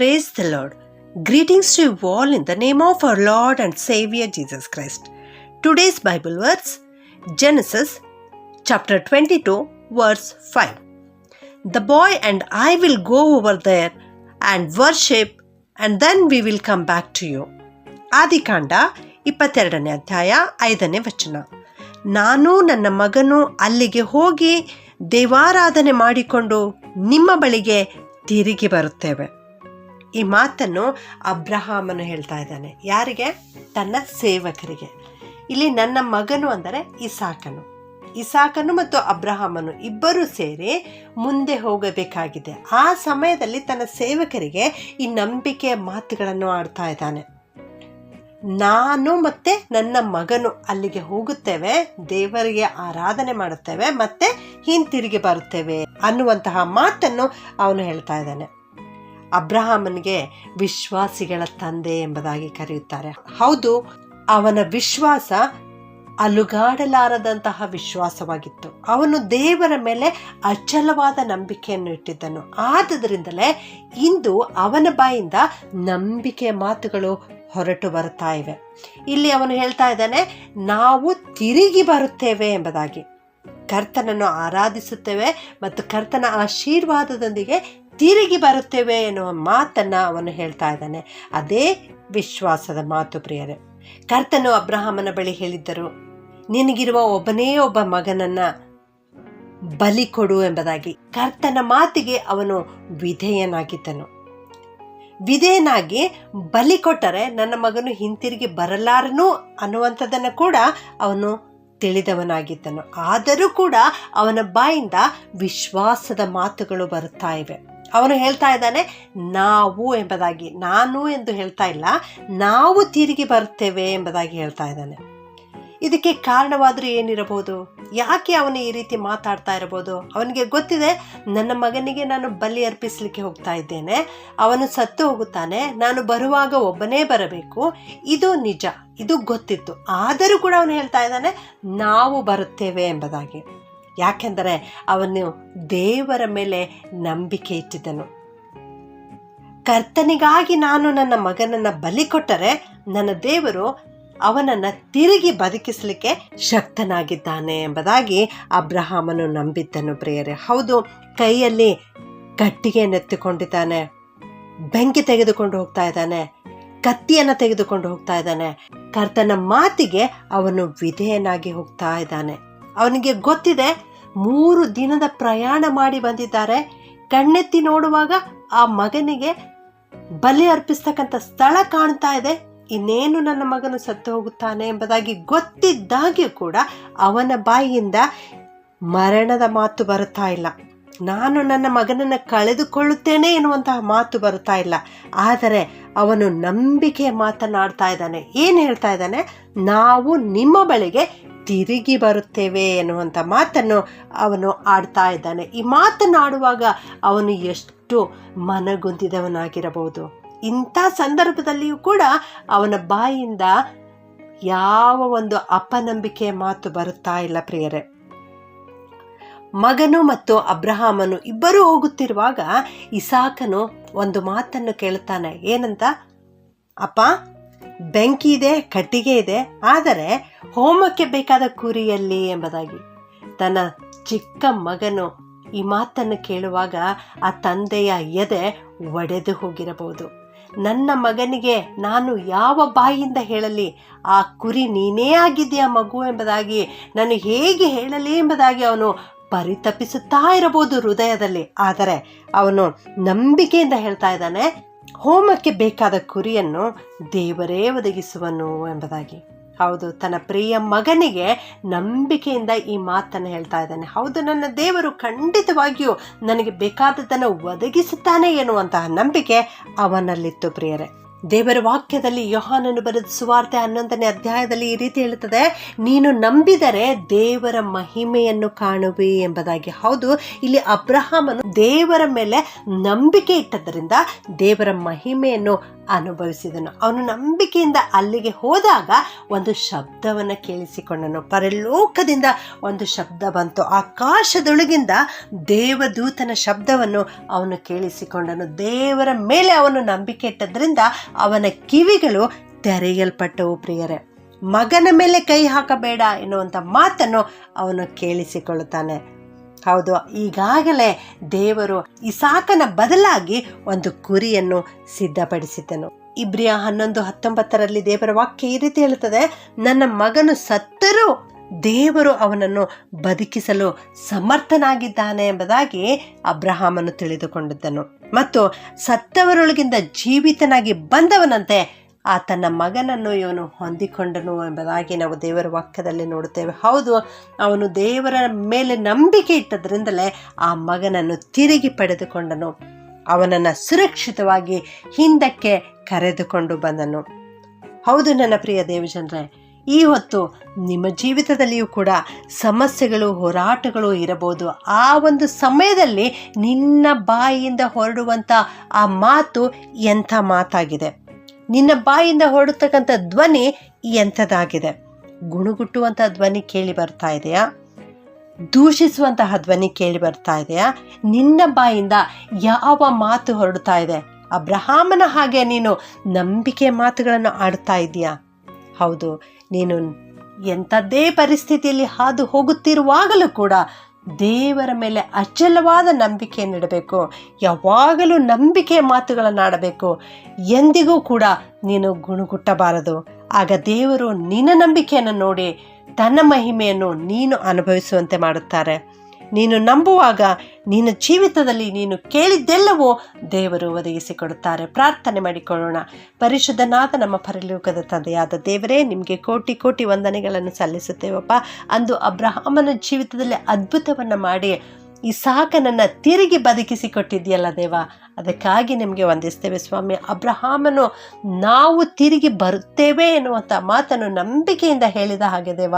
Praise the lord greetings to all in the name of our lord and saviour Jesus Christ today's Bible words Genesis chapter twenty two verse five the boy and I will go over there and worship and then we will come back to you ಆದಿಕಾಂಡ ಇಪ್ಪತ್ತೆರಡನೇ ಅಧ್ಯಾಯ ಐದನೇ ವಚನ. ನಾನು ನನ್ನ ಮಗನು ಅಲ್ಲಿಗೆ ಹೋಗಿ ದೇವಾರಾಧನೆ ಮಾಡಿಕೊಂಡು ನಿಮ್ಮ ಬಳಿಗೆ ತಿರುಗಿ ಬರುತ್ತೇವೆ. ಈ ಮಾತನ್ನು ಅಬ್ರಹಾಮನು ಹೇಳ್ತಾ ಇದ್ದಾನೆ. ಯಾರಿಗೆ? ತನ್ನ ಸೇವಕರಿಗೆ. ಇಲ್ಲಿ ನನ್ನ ಮಗನು ಅಂದರೆ ಇಸಾಕನು. ಇಸಾಕನು ಮತ್ತು ಅಬ್ರಹಾಮನು ಇಬ್ಬರು ಸೇರಿ ಮುಂದೆ ಹೋಗಬೇಕಾಗಿದೆ. ಆ ಸಮಯದಲ್ಲಿ ತನ್ನ ಸೇವಕರಿಗೆ ಈ ನಂಬಿಕೆಯ ಮಾತುಗಳನ್ನು ಆಡ್ತಾ ಇದ್ದಾನೆ. ನಾನು ಮತ್ತೆ ನನ್ನ ಮಗನು ಅಲ್ಲಿಗೆ ಹೋಗುತ್ತೇವೆ, ದೇವರಿಗೆ ಆರಾಧನೆ ಮಾಡುತ್ತೇವೆ, ಮತ್ತೆ ಹಿಂತಿರುಗಿ ಬರುತ್ತೇವೆ ಅನ್ನುವಂತಹ ಮಾತನ್ನು ಅವನು ಹೇಳ್ತಾ ಇದ್ದಾನೆ. ಅಬ್ರಹಾಮನಿಗೆ ವಿಶ್ವಾಸಿಗಳ ತಂದೆ ಎಂಬುದಾಗಿ ಕರೆಯುತ್ತಾರೆ. ಹೌದು, ಅವನ ವಿಶ್ವಾಸ ಅಲುಗಾಡಲಾರದಂತಹ ವಿಶ್ವಾಸವಾಗಿತ್ತು. ಅವನು ದೇವರ ಮೇಲೆ ಅಚಲವಾದ ನಂಬಿಕೆಯನ್ನು ಇಟ್ಟಿದ್ದನು. ಆದುದರಿಂದಲೇ ಇಂದು ಅವನ ಬಾಯಿಂದ ನಂಬಿಕೆಯ ಮಾತುಗಳು ಹೊರಟು ಬರ್ತಾ ಇವೆ. ಇಲ್ಲಿ ಅವನು ಹೇಳ್ತಾ ಇದ್ದಾನೆ, ನಾವು ತಿರುಗಿ ಬರುತ್ತೇವೆ ಎಂಬುದಾಗಿ. ಕರ್ತನನ್ನು ಆರಾಧಿಸುತ್ತೇವೆ ಮತ್ತು ಕರ್ತನ ಆಶೀರ್ವಾದದೊಂದಿಗೆ ತಿರುಗಿ ಬರುತ್ತೇವೆ ಎನ್ನುವ ಮಾತನ್ನು ಅವನು ಹೇಳ್ತಾ ಇದ್ದಾನೆ. ಅದೇ ವಿಶ್ವಾಸದ ಮಾತು ಪ್ರಿಯರೇ. ಕರ್ತನು ಅಬ್ರಹಾಮನ ಬಳಿ ಹೇಳಿದ್ದರು, ನಿನಗಿರುವ ಒಬ್ಬನೇ ಒಬ್ಬ ಮಗನನ್ನ ಬಲಿ ಕೊಡು ಎಂಬುದಾಗಿ. ಕರ್ತನ ಮಾತಿಗೆ ಅವನು ವಿಧೇಯನಾಗಿದ್ದನು. ವಿಧೇಯನಾಗಿ ಬಲಿ ಕೊಟ್ಟರೆ ನನ್ನ ಮಗನು ಹಿಂತಿರುಗಿ ಬರಲಾರನು ಅನ್ನುವಂಥದ್ದನ್ನು ಕೂಡ ಅವನು ತಿಳಿದವನಾಗಿದ್ದನು. ಆದರೂ ಕೂಡ ಅವನ ಬಾಯಿಂದ ವಿಶ್ವಾಸದ ಮಾತುಗಳು ಬರುತ್ತಾ ಇವೆ. ಅವನು ಹೇಳ್ತಾ ಇದ್ದಾನೆ, ನಾವು ಎಂಬುದಾಗಿ. ನಾನು ಎಂದು ಹೇಳ್ತಾ ಇಲ್ಲ. ನಾವು ತಿರುಗಿ ಬರುತ್ತೇವೆ ಎಂಬುದಾಗಿ ಹೇಳ್ತಾ ಇದ್ದಾನೆ. ಇದಕ್ಕೆ ಕಾರಣವಾದರೂ ಏನಿರಬಹುದು? ಯಾಕೆ ಅವನು ಈ ರೀತಿ ಮಾತಾಡ್ತಾ ಇರಬಹುದು? ಅವನಿಗೆ ಗೊತ್ತಿದೆ, ನನ್ನ ಮಗನಿಗೆ ನಾನು ಬಲಿ ಅರ್ಪಿಸಲಿಕ್ಕೆ ಹೋಗ್ತಾ ಇದ್ದೇನೆ. ಅವನು ಸತ್ತು ಹೋಗುತ್ತಾನೆ. ನಾನು ಬರುವಾಗ ಒಬ್ಬನೇ ಬರಬೇಕು. ಇದು ನಿಜ, ಇದು ಗೊತ್ತಿತ್ತು. ಆದರೂ ಕೂಡ ಅವನು ಹೇಳ್ತಾ ಇದ್ದಾನೆ, ನಾವು ಬರುತ್ತೇವೆ ಎಂಬುದಾಗಿ. ಯಾಕೆಂದರೆ ಅವನು ದೇವರ ಮೇಲೆ ನಂಬಿಕೆ ಇಟ್ಟಿದ್ದನು. ಕರ್ತನಿಗಾಗಿ ನಾನು ನನ್ನ ಮಗನನ್ನು ಬಲಿ ಕೊಟ್ಟರೆ ನನ್ನ ದೇವರು ಅವನನ್ನು ತಿರುಗಿ ಬದುಕಿಸಲಿಕ್ಕೆ ಶಕ್ತನಾಗಿದ್ದಾನೆ ಎಂಬುದಾಗಿ ಅಬ್ರಹಾಮನು ನಂಬಿದ್ದನು ಪ್ರಿಯರೇ. ಹೌದು, ಕೈಯಲ್ಲಿ ಕಟ್ಟಿಗೆ ನೆತ್ತಿಕೊಂಡಿದ್ದಾನೆ, ಬೆಂಕಿ ತೆಗೆದುಕೊಂಡು ಹೋಗ್ತಾ ಇದ್ದಾನೆ, ಕತ್ತಿಯನ್ನು ತೆಗೆದುಕೊಂಡು ಹೋಗ್ತಾ ಇದ್ದಾನೆ. ಕರ್ತನ ಮಾತಿಗೆ ಅವನು ವಿಧೇಯನಾಗಿ ಹೋಗ್ತಾ ಇದ್ದಾನೆ. ಅವನಿಗೆ ಗೊತ್ತಿದೆ ಮೂರು ದಿನದ ಪ್ರಯಾಣ ಮಾಡಿ ಬಂದಿದ್ದಾರೆ. ಕಣ್ಣೆತ್ತಿ ನೋಡುವಾಗ ಆ ಮಗನಿಗೆ ಬಲಿ ಅರ್ಪಿಸ್ತಕ್ಕಂಥ ಸ್ಥಳ ಕಾಣ್ತಾ ಇದೆ. ಇನ್ನೇನು ನನ್ನ ಮಗನು ಸತ್ತು ಹೋಗುತ್ತಾನೆ ಎಂಬುದಾಗಿ ಗೊತ್ತಿದ್ದಾಗ್ಯೂ ಕೂಡ ಅವನ ಬಾಯಿಯಿಂದ ಮರಣದ ಮಾತು ಬರುತ್ತಾ ಇಲ್ಲ. ನಾನು ನನ್ನ ಮಗನನ್ನು ಕಳೆದುಕೊಳ್ಳುತ್ತೇನೆ ಎನ್ನುವಂತಹ ಮಾತು ಬರುತ್ತಾ ಇಲ್ಲ. ಆದರೆ ಅವನು ನಂಬಿಕೆ ಮಾತನಾಡ್ತಾ ಇದ್ದಾನೆ. ಏನು ಹೇಳ್ತಾ ಇದ್ದಾನೆ? ನಾವು ನಿಮ್ಮ ಬಳಿಗೆ ತಿರುಗಿ ಬರುತ್ತೇವೆ ಎನ್ನುವಂಥ ಮಾತನ್ನು ಅವನು ಆಡ್ತಾ ಇದ್ದಾನೆ. ಈ ಮಾತನಾಡುವಾಗ ಅವನು ಎಷ್ಟು ಮನಗುಂದಿದವನಾಗಿರಬಹುದು. ಇಂಥ ಸಂದರ್ಭದಲ್ಲಿಯೂ ಕೂಡ ಅವನ ಬಾಯಿಂದ ಯಾವ ಒಂದು ಅಪನಂಬಿಕೆಯ ಮಾತು ಬರುತ್ತಾ ಇಲ್ಲ ಪ್ರಿಯರೇ. ಮಗನು ಮತ್ತು ಅಬ್ರಹಾಮನು ಇಬ್ಬರೂ ಹೋಗುತ್ತಿರುವಾಗ ಇಸಾಕನು ಒಂದು ಮಾತನ್ನು ಕೇಳುತ್ತಾನೆ. ಏನಂತ? ಅಪ್ಪ ಬೆಂಕಿ ಇದೆ, ಕಟ್ಟಿಗೆ ಇದೆ, ಆದರೆ ಹೋಮಕ್ಕೆ ಬೇಕಾದ ಕುರಿಯಲ್ಲಿ ಎಂಬುದಾಗಿ. ತನ್ನ ಚಿಕ್ಕ ಮಗನು ಈ ಮಾತನ್ನು ಕೇಳುವಾಗ ಆ ತಂದೆಯ ಎದೆ ಒಡೆದು ಹೋಗಿರಬಹುದು. ನನ್ನ ಮಗನಿಗೆ ನಾನು ಯಾವ ಬಾಯಿಯಿಂದ ಹೇಳಲಿ, ಆ ಕುರಿ ನೀನೇ ಆಗಿದೆಯಾ ಮಗು ಎಂಬುದಾಗಿ, ನಾನು ಹೇಗೆ ಹೇಳಲಿ ಎಂಬುದಾಗಿ ಅವನು ಪರಿತಪಿಸುತ್ತಾ ಇರಬಹುದು ಹೃದಯದಲ್ಲಿ. ಆದರೆ ಅವನು ನಂಬಿಕೆಯಿಂದ ಹೇಳ್ತಾ ಇದ್ದಾನೆ ಹೋಮಕ್ಕೆ ಬೇಕಾದ ಕುರಿಯನ್ನು ದೇವರೇ ಒದಗಿಸುವನು ಎಂಬುದಾಗಿ. ಹೌದು, ತನ್ನ ಪ್ರಿಯ ಮಗನಿಗೆ ನಂಬಿಕೆಯಿಂದ ಈ ಮಾತನ್ನು ಹೇಳ್ತಾ ಇದ್ದಾನೆ. ಹೌದು, ನನ್ನ ದೇವರು ಖಂಡಿತವಾಗಿಯೂ ನನಗೆ ಬೇಕಾದದ್ದನ್ನು ಒದಗಿಸುತ್ತಾನೆ ಎನ್ನುವಂತಹ ನಂಬಿಕೆ ಅವನಲ್ಲಿತ್ತು ಪ್ರಿಯರೇ. ದೇವರ ವಾಕ್ಯದಲ್ಲಿ ಯೋಹಾನನು ಬರೆದ ಸುವಾರ್ತೆ ಹನ್ನೊಂದನೇ ಅಧ್ಯಾಯದಲ್ಲಿ ಈ ರೀತಿ ಹೇಳುತ್ತದೆ, ನೀನು ನಂಬಿದರೆ ದೇವರ ಮಹಿಮೆಯನ್ನು ಕಾಣುವೆ ಎಂಬುದಾಗಿ. ಹೌದು, ಇಲ್ಲಿ ಅಬ್ರಹಾಮನು ದೇವರ ಮೇಲೆ ನಂಬಿಕೆ ಇಟ್ಟದ್ದರಿಂದ ದೇವರ ಮಹಿಮೆಯನ್ನು ಅನುಭವಿಸಿದನು. ಅವನು ನಂಬಿಕೆಯಿಂದ ಅಲ್ಲಿಗೆ ಹೋದಾಗ ಒಂದು ಶಬ್ದವನ್ನು ಕೇಳಿಸಿಕೊಂಡನು. ಪರಲೋಕದಿಂದ ಒಂದು ಶಬ್ದ ಬಂತು. ಆಕಾಶದೊಳಗಿಂದ ದೇವದೂತನ ಶಬ್ದವನ್ನು ಅವನು ಕೇಳಿಸಿಕೊಂಡನು. ದೇವರ ಮೇಲೆ ಅವನು ನಂಬಿಕೆ ಇಟ್ಟದ್ರಿಂದ ಅವನ ಕಿವಿಗಳು ತೆರೆಯಲ್ಪಟ್ಟವು ಪ್ರಿಯರೇ. ಮಗನ ಮೇಲೆ ಕೈ ಹಾಕಬೇಡ ಎನ್ನುವಂಥ ಮಾತನ್ನು ಅವನು ಕೇಳಿಸಿಕೊಳ್ಳುತ್ತಾನೆ. ಹೌದು, ಈಗಾಗಲೇ ದೇವರು ಇಸಾಕನ ಬದಲಾಗಿ ಒಂದು ಕುರಿಯನ್ನು ಸಿದ್ಧಪಡಿಸಿದ್ದನು. ಇಬ್ರಿಯ ಹನ್ನೊಂದು ಹತ್ತೊಂಬತ್ತರಲ್ಲಿ ದೇವರ ವಾಕ್ಯ ಈ ರೀತಿ ಹೇಳುತ್ತದೆ, ನನ್ನ ಮಗನು ಸತ್ತರೂ ದೇವರು ಅವನನ್ನು ಬದುಕಿಸಲು ಸಮರ್ಥನಾಗಿದ್ದಾನೆ ಎಂಬುದಾಗಿ ಅಬ್ರಹಾಮನು ತಿಳಿದುಕೊಂಡಿದ್ದನು ಮತ್ತು ಸತ್ತವರೊಳಗಿಂದ ಜೀವಿತನಾಗಿ ಬಂದವನಂತೆ ಆ ತನ್ನ ಮಗನನ್ನು ಇವನು ಹೊಂದಿಕೊಂಡನು ಎಂಬುದಾಗಿ ನಾವು ದೇವರ ವಾಕ್ಯದಲ್ಲಿ ನೋಡುತ್ತೇವೆ. ಹೌದು, ಅವನು ದೇವರ ಮೇಲೆ ನಂಬಿಕೆ ಇಟ್ಟದ್ರಿಂದಲೇ ಆ ಮಗನನ್ನು ತಿರುಗಿ ಪಡೆದುಕೊಂಡನು. ಅವನನ್ನು ಸುರಕ್ಷಿತವಾಗಿ ಹಿಂದಕ್ಕೆ ಕರೆದುಕೊಂಡು ಬಂದನು. ಹೌದು, ನನ್ನ ಪ್ರಿಯ ದೇವಜನರೇ ಈ ಹೊತ್ತು ನಿಮ್ಮ ಜೀವಿತದಲ್ಲಿಯೂ ಕೂಡ ಸಮಸ್ಯೆಗಳು, ಹೋರಾಟಗಳು ಇರಬಹುದು. ಆ ಒಂದು ಸಮಯದಲ್ಲಿ ನಿನ್ನ ಬಾಯಿಯಿಂದ ಹೊರಡುವಂಥ ಆ ಮಾತು ಎಂಥ ಮಾತಾಗಿದೆ? ನಿನ್ನ ಬಾಯಿಯಿಂದ ಹೊರಡತಕ್ಕಂಥ ಧ್ವನಿ ಎಂಥದ್ದಾಗಿದೆ? ಗುಣಗುಟ್ಟುವಂಥ ಧ್ವನಿ ಕೇಳಿ ಬರ್ತಾ ಇದೆಯಾ? ದೂಷಿಸುವಂತಹ ಧ್ವನಿ ಕೇಳಿ ಬರ್ತಾ ಇದೆಯಾ? ನಿನ್ನ ಬಾಯಿಂದ ಯಾವ ಮಾತು ಹೊರಡ್ತಾ ಇದೆ? ಅಬ್ರಹಾಮನ ಹಾಗೆ ನೀನು ನಂಬಿಕೆ ಮಾತುಗಳನ್ನು ಆಡ್ತಾ ಇದೆಯಾ? ಹೌದು, ನೀನು ಎಂಥದ್ದೇ ಪರಿಸ್ಥಿತಿಯಲ್ಲಿ ಹಾದು ಹೋಗುತ್ತಿರುವಾಗಲೂ ಕೂಡ ದೇವರ ಮೇಲೆ ಅಚಲವಾದ ನಂಬಿಕೆಯನ್ನಿಡಬೇಕು ಯಾವಾಗಲೂ ನಂಬಿಕೆಯ ಮಾತುಗಳನ್ನಾಡಬೇಕು ಎಂದಿಗೂ ಕೂಡ ನೀನು ಗುಣಗುಟ್ಟಬಾರದು. ಆಗ ದೇವರು ನಿನ್ನ ನಂಬಿಕೆಯನ್ನು ನೋಡಿ ತನ್ನ ಮಹಿಮೆಯನ್ನು ನೀನು ಅನುಭವಿಸುವಂತೆ ಮಾಡುತ್ತಾರೆ. ನೀನು ನಂಬುವಾಗ ನಿನ್ನ ಜೀವಿತದಲ್ಲಿ ನೀನು ಕೇಳಿದ್ದೆಲ್ಲವೂ ದೇವರು ಒದಗಿಸಿಕೊಡುತ್ತಾರೆ. ಪ್ರಾರ್ಥನೆ ಮಾಡಿಕೊಳ್ಳೋಣ. ಪರಿಶುದ್ಧನಾದ ನಮ್ಮ ಪರಲೋಕದ ತಂದೆಯಾದ ದೇವರೇ, ನಿಮಗೆ ಕೋಟಿ ಕೋಟಿ ವಂದನೆಗಳನ್ನು ಸಲ್ಲಿಸುತ್ತೇವಪ್ಪ. ಅಂದು ಅಬ್ರಹಾಮನ ಜೀವಿತದಲ್ಲಿ ಅದ್ಭುತವನ್ನು ಮಾಡಿ ಈ ಸಾಕನನ್ನು ತಿರುಗಿ ಬದುಕಿಸಿ ಕೊಟ್ಟಿದೆಯಲ್ಲ ದೇವ. ಅದಕ್ಕಾಗಿ ನಿಮಗೆ ವಂದಿಸ್ತೇವೆ ಸ್ವಾಮಿ. ಅಬ್ರಹಾಮನು ನಾವು ತಿರುಗಿ ಬರುತ್ತೇವೆ ಎನ್ನುವಂಥ ಮಾತನ್ನು ನಂಬಿಕೆಯಿಂದ ಹೇಳಿದ ಹಾಗೆ ದೇವ.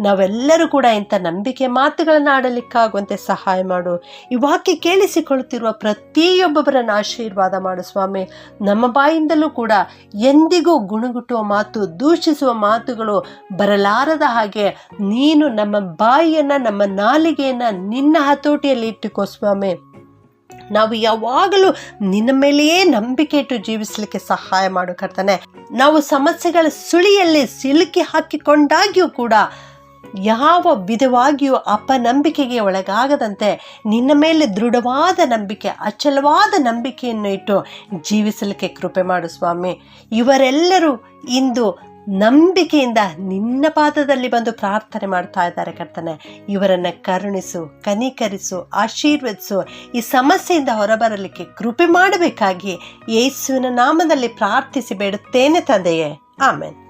ನಾವೆಲ್ಲರೂ ಕೂಡ ಇಂಥ ನಂಬಿಕೆ ಮಾತುಗಳನ್ನು ಆಡಲಿಕ್ಕಾಗುವಂತೆ ಸಹಾಯ ಮಾಡು. ಈ ವಾಕ್ಯ ಕೇಳಿಸಿಕೊಳ್ಳುತ್ತಿರುವ ಪ್ರತಿಯೊಬ್ಬೊಬ್ಬರನ್ನು ಆಶೀರ್ವಾದ ಮಾಡು ಸ್ವಾಮಿ. ನಮ್ಮ ಬಾಯಿಂದಲೂ ಕೂಡ ಎಂದಿಗೂ ಗುಣಗುಟ್ಟುವ ಮಾತು, ದೂಷಿಸುವ ಮಾತುಗಳು ಬರಲಾರದ ಹಾಗೆ ನೀನು ನಮ್ಮ ಬಾಯಿಯನ್ನು, ನಮ್ಮ ನಾಲಿಗೆಯನ್ನು ನಿನ್ನ ಹತೋಟಿಯಲ್ಲಿ ಇಟ್ಟುಕೋ ಸ್ವಾಮಿ. ನಾವು ಯಾವಾಗಲೂ ನಿನ್ನ ಮೇಲೆಯೇ ನಂಬಿಕೆ ಇಟ್ಟು ಜೀವಿಸಲಿಕ್ಕೆ ಸಹಾಯ ಮಾಡು ಕರ್ತಾನೆ. ನಾವು ಸಮಸ್ಯೆಗಳ ಸುಳಿಯಲ್ಲಿ ಸಿಲುಕಿ ಹಾಕಿಕೊಂಡಾಗ್ಯೂ ಕೂಡ ಯಾವ ವಿಧವಾಗಿಯೂ ಅಪನಂಬಿಕೆಗೆ ಒಳಗಾಗದಂತೆ ನಿನ್ನ ಮೇಲೆ ದೃಢವಾದ ನಂಬಿಕೆ, ಅಚಲವಾದ ನಂಬಿಕೆಯನ್ನು ಇಟ್ಟು ಜೀವಿಸಲಿಕ್ಕೆ ಕೃಪೆ ಮಾಡು ಸ್ವಾಮಿ. ಇವರೆಲ್ಲರೂ ಇಂದು ನಂಬಿಕೆಯಿಂದ ನಿನ್ನ ಪಾದದಲ್ಲಿ ಬಂದು ಪ್ರಾರ್ಥನೆ ಮಾಡ್ತಾ ಇದ್ದಾರೆ ಕರ್ತನೆ. ಇವರನ್ನು ಕರುಣಿಸು, ಕನಿಕರಿಸು, ಆಶೀರ್ವದಿಸು, ಈ ಸಮಸ್ಯೆಯಿಂದ ಹೊರಬರಲಿಕ್ಕೆ ಕೃಪೆ ಮಾಡಬೇಕಾಗಿ ಯೇಸುವಿನ ನಾಮದಲ್ಲಿ ಪ್ರಾರ್ಥಿಸಿ ಬೇಡುತ್ತೇನೆ ತಂದೆಯೇ. ಆಮೇಲೆ